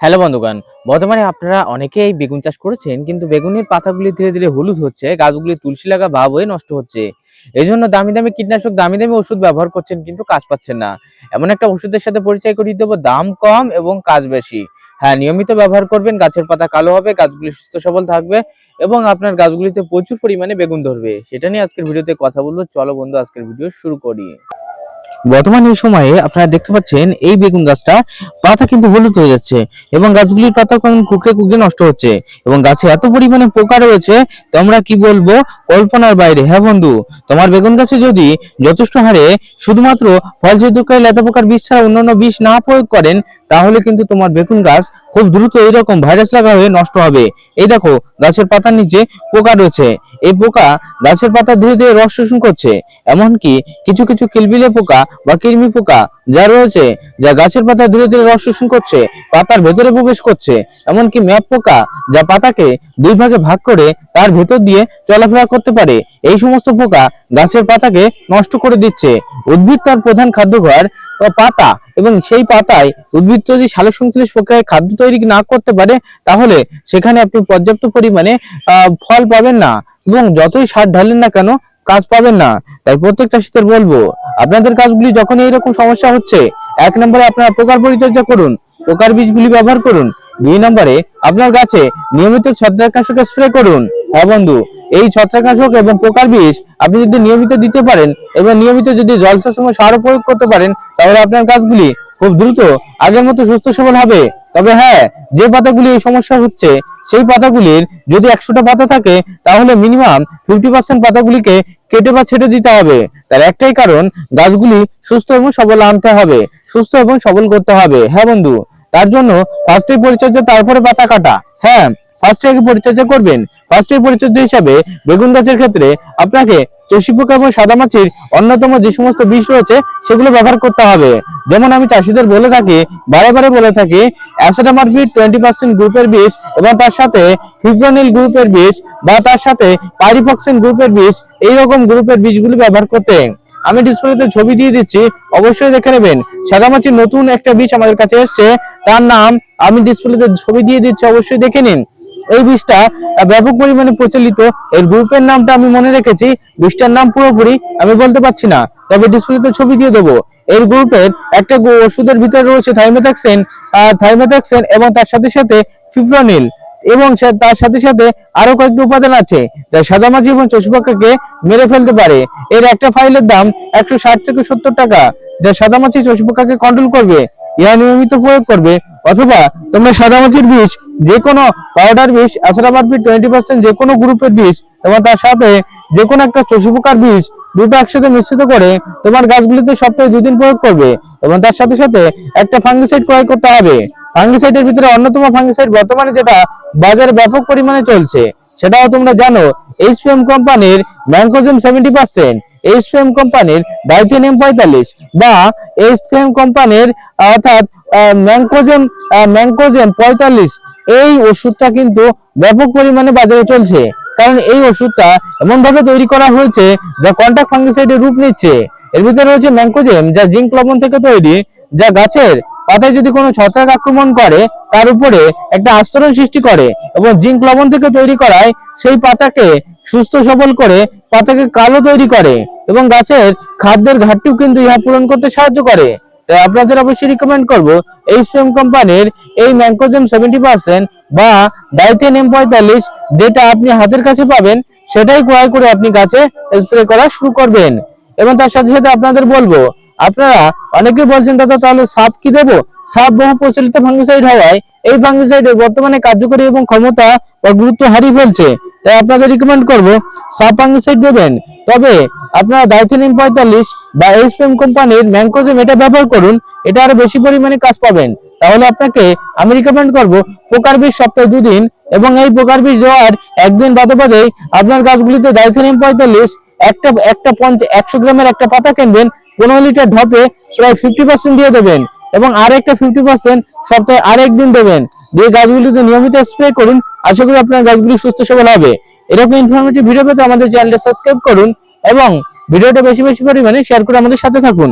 Hello বন্ধুগণ, বর্তমানে আপনারা অনেকেই বেগুন চাষ করেছেন, কিন্তু বেগুনের পাতাগুলি ধীরে ধীরে হলুদ হচ্ছে, গাছগুলি তুলসী লাগা ভাব হয়ে নষ্ট হচ্ছে। এই জন্য দামি দামি কীটনাশক, দামি দামি ওষুধ ব্যবহার করছেন, কিন্তু কাজ পাচ্ছেন না। এমন একটা ওষুধের সাথে পরিচয় করিয়ে দেবো, দাম কম এবং কাজ বেশি। হ্যাঁ নিয়মিত ব্যবহার করবেন, গাছের পাতা কালো হবে, গাছগুলি সুস্থ সবল থাকবে এবং আপনার গাছগুলিতে প্রচুর পরিমাণে বেগুন ধরবে। সেটা নিয়ে আজকের ভিডিওতে কথা বলব, চলো বন্ধু, আজকের ভিডিও শুরু করি। বর্তমানে এই সময়ে আপনারা দেখতে পাচ্ছেন এই বেগুন গাছটা পাতা কিন্তু হলুদ হয়ে যাচ্ছে এবং গাছগুলির পাতা কেমন কুকড়ে কুকড়ে নষ্ট হচ্ছে এবং গাছে এত পরিমাণে পোকা রয়েছে, তোমরা কি বলব? কল্পনার বাইরে হ্যাঁ বন্ধু? তোমার বেগুন গাছে যদি যথেষ্ট হারে শুধুমাত্র ফল ছিদ্রকারী লেদা পোকার বিষ ছাড়া অন্যান্য বিষ না প্রয়োগ করেন, তাহলে কিন্তু তোমার বেগুন গাছ খুব দ্রুত এইরকম ভাইরাস লাগা হয়ে নষ্ট হবে। এই দেখো, গাছের পাতার নিচে পোকা রয়েছে। এই পোকা গাছের পাতা ধীরে ধীরে রস শোষণ করছে, এমনকি কিছু কিছু কিলবিলে পোকা বা কৃমি পোকা যা রয়েছে, যা গাছের পাতা ধীরে ধীরে রস শোষণ করছে, পাতার ভেতরে প্রবেশ করছে, এমনকি ম্যাপ পোকা যা পাতাকে দুই ভাগে ভাগ করে তার ভেতর দিয়ে চলাফেরা করতে পারে, এই সমস্ত পোকা গাছের পাতাকে নষ্ট করে দিচ্ছে। উদ্ভিদ তার প্রধান খাদ্যঘর বা পাতা এবং সেই পাতায় উদ্ভিদ যদি সালোক সংশ্লেষ প্রক্রিয়ায় খাদ্য তৈরি না করতে পারে, তাহলে সেখানে আপনি পর্যাপ্ত পরিমাণে ফল পাবেন না এবং যতই সার ঢালেন না কেন, কাজ পাবেন না। তাই প্রত্যেক চাষিদের বলব, আপনাদের কাজগুলি যখন এইরকম সমস্যা হচ্ছে, এক নম্বরে আপনারা পোকার পরিচর্যা করুন পোকার বীজগুলি ব্যবহার করুন, দুই নম্বরে আপনার গাছে নিয়মিত ছত্রাকনাশক স্প্রে করুন। হ্যাঁ বন্ধু এই ছত্রাকনাশক এবং পোকার বিষ আপনি যদি নিয়মিত দিতে পারেন এবং নিয়মিত যদি জলসেচ সময় সারও প্রয়োগ করতে পারেন, তাহলে আপনার গাছগুলি খুব দ্রুত আগের মতো সুস্থ সবল হবে। তবে হ্যাঁ যে পাতাগুলি এই সমস্যা হচ্ছে, সেই পাতাগুলির যদি একশোটা পাতা থাকে, তাহলে মিনিমাম ফিফটি পার্সেন্ট পাতাগুলিকে কেটে বা ছেটে দিতে হবে। তার একটাই কারণ, গাছগুলি সুস্থ এবং সবল আনতে হবে। সুস্থ এবং সবল করতে হবে। হ্যাঁ বন্ধু, তার জন্য ফার্স্টে পরিচর্যা, তারপরে পাতা কাটা। হ্যাঁ ফার্স্টে পরিচর্যা করবেন? ফার্স্টে পরিচর্যা হিসাবে বেগুন গাছের ক্ষেত্রে আপনাকে চষি পোকা এবং সাদামাছির অন্যতম যে সমস্ত বিষ রয়েছে, সেগুলো ব্যবহার করতে হবে। যেমন আমি চাষিদের বলে থাকি, বারে বারে বলে থাকি অ্যাসেটামারফিড টোয়েন্টি পার্সেন্ট গ্রুপের বিষ এবং তার সাথে ফিপ্রোনিল গ্রুপের বিষ বা তার সাথে পাইরিফক্সিন গ্রুপের বিষ এইরকম গ্রুপের বীজগুলি ব্যবহার করতে। আমি ডিসপ্লেতে ছবি দিয়ে দিচ্ছি, অবশ্যই দেখে নেবেন। সাদামাছির নতুন একটা বীজ আমাদের কাছে এসেছে, তার নাম আমি ডিসপ্লেতে ছবি দিয়ে দিচ্ছি, অবশ্যই দেখে নিন। এই বীজটা ব্যাপক পরিমাণে প্রচলিত। এর গ্রুপের নামটা আমি মনে রেখেছি। বীজটার নাম পুরোপুরি আমি বলতে পারছি না। তবে ডিসপ্লেতে ছবি দিয়ে দেবো। এর গ্রুপের একটা ওষুধের ভিতরে রয়েছে থাইমেথাক্সিন থাইমেথাক্সিন এবং তার সাথে সাথে ফিপ্রোনিল এবং তার সাথে সাথে আরও কয়েকটি উপাদান আছে যা সাদামাছি এবং চষিপাকাকে মেরে ফেলতে পারে। এর একটা ফাইলের দাম একশো ষাট থেকে সত্তর টাকা, যা সাদামাছি চষিপাকাকে কন্ট্রোল করবে। ইহা নিয়মিত প্রয়োগ করবে অথবা তোমরা সাদামাছির বিষ যে কোনো পাউডার বিষ অ্যাসরাবারপি টোয়েন্টি পার্সেন্ট যে কোনো গ্রুপের বিষ এবং তার সাথে যে কোনো একটা চষি পোকার বিষ, দুটো একসাথে মিশ্রিত করে তোমার গাছগুলিতে সপ্তাহে দুদিন প্রয়োগ করবে এবং তার সাথে সাথে একটা ফাঙ্গিসাইড প্রয়োগ করতে হবে। ফাঙ্গিসাইডের ভিতরে অন্যতম ফাঙ্গিসাইড বর্তমানে যেটা বাজারে ব্যাপক পরিমাণে চলছে, সেটাও তোমরা জানো এইচপিএম কোম্পানির ম্যাঙ্কোজেন সেভেন্টি পার্সেন্ট এইচপিএম কোম্পানির ডাইথেনিয়াম পঁয়তাল্লিশ বা এইচপিএম কোম্পানির, অর্থাৎ ম্যাঙ্কোজেম ম্যাঙ্কোজেম পঁয়তাল্লিশ। এই ওষুধটা কিন্তু ব্যাপক পরিমাণে বাজারে চলছে। কারণ এই ওষুধটা এমন ভাবে তৈরি করা হয়েছে যা কন্টাক্ট ফাঙ্গিসাইডের রূপ নিচ্ছে। এর ভিতরে রয়েছে ম্যাঙ্কোজেম যা জিঙ্ক লবণ থেকে তৈরি, যা গাছের পাতায় যদি কোনো ছত্রাক আক্রমণ করে, তার উপরে একটা আস্তরণ সৃষ্টি করে এবং জিঙ্ক লবণ থেকে তৈরি করায় সেই পাতাকে সুস্থ সবল করে পাতাকে কালো তৈরি করে এবং গাছের খাদ্যের ঘাটতিও কিন্তু ইহা পূরণ করতে সাহায্য করে। তাই আপনাদের অবশ্যই রিকমেন্ড করব এই স্প্রেম কোম্পানির এই ম্যাঙ্কোজেম সেভেন্টি পার্সেন্ট বা ডাইথেন এম পঁয়তাল্লিশ যেটা আপনি হাতের কাছে পাবেন, সেটাই ক্রয় করে আপনি গাছে স্প্রে করা শুরু করবেন। এবং তার সাথে সাথে আপনাদের বলব, আপনারা অনেকে বলছেন, দাদা, তাহলে সাপ কি দেবো? সাপ বহু প্রচলিত ফাঙ্গিসাইড হওয়ায় এই ফাঙ্গিসাইডের বর্তমানে কার্যকরী এবং ক্ষমতা বা গুরুত্ব হারিয়ে ফেলছে। তাই আপনাদের রিকমেন্ড করব, সাপ ফাঙ্গিসাইড দেবেন। তবে আপনারা ডাইথেনিম পঁয়তাল্লিশ বা এইচপিএম কোম্পানির ম্যাঙ্কোজেম এটা ব্যবহার করুন, এটা আরও বেশি পরিমাণে কাজ পাবেন। তাহলে আপনাকে আমি রিকমেন্ড করব, পোকার বিষ সপ্তাহে দুদিন, এবং এই পোকার বিষ দেওয়ার একদিন বাদে বাদে আপনার গাছগুলিতে ডাইথেনিম পঁয়তাল্লিশ, একটা একটা পঞ্চ, একশো গ্রামের একটা পাতা কিনবেন, পনেরো লিটার ঢপে প্রায় ফিফটি পার্সেন্ট দিয়ে দেবেন, এবং আর একটা ফিফটি পার্সেন্ট সপ্তাহে আর একদিন দেবেন। দিয়ে গাছগুলিতে নিয়মিত স্প্রে করুন, আশা করি আপনার গাছগুলি সুস্থ সবল হবে। এরকম ইনফরমেটিভ ভিডিও পেতে আমাদের চ্যানেলটা সাবস্ক্রাইব করুন এবং ভিডিওটা বেশি বেশি পরিমাণে শেয়ার করে আমাদের সাথে থাকুন।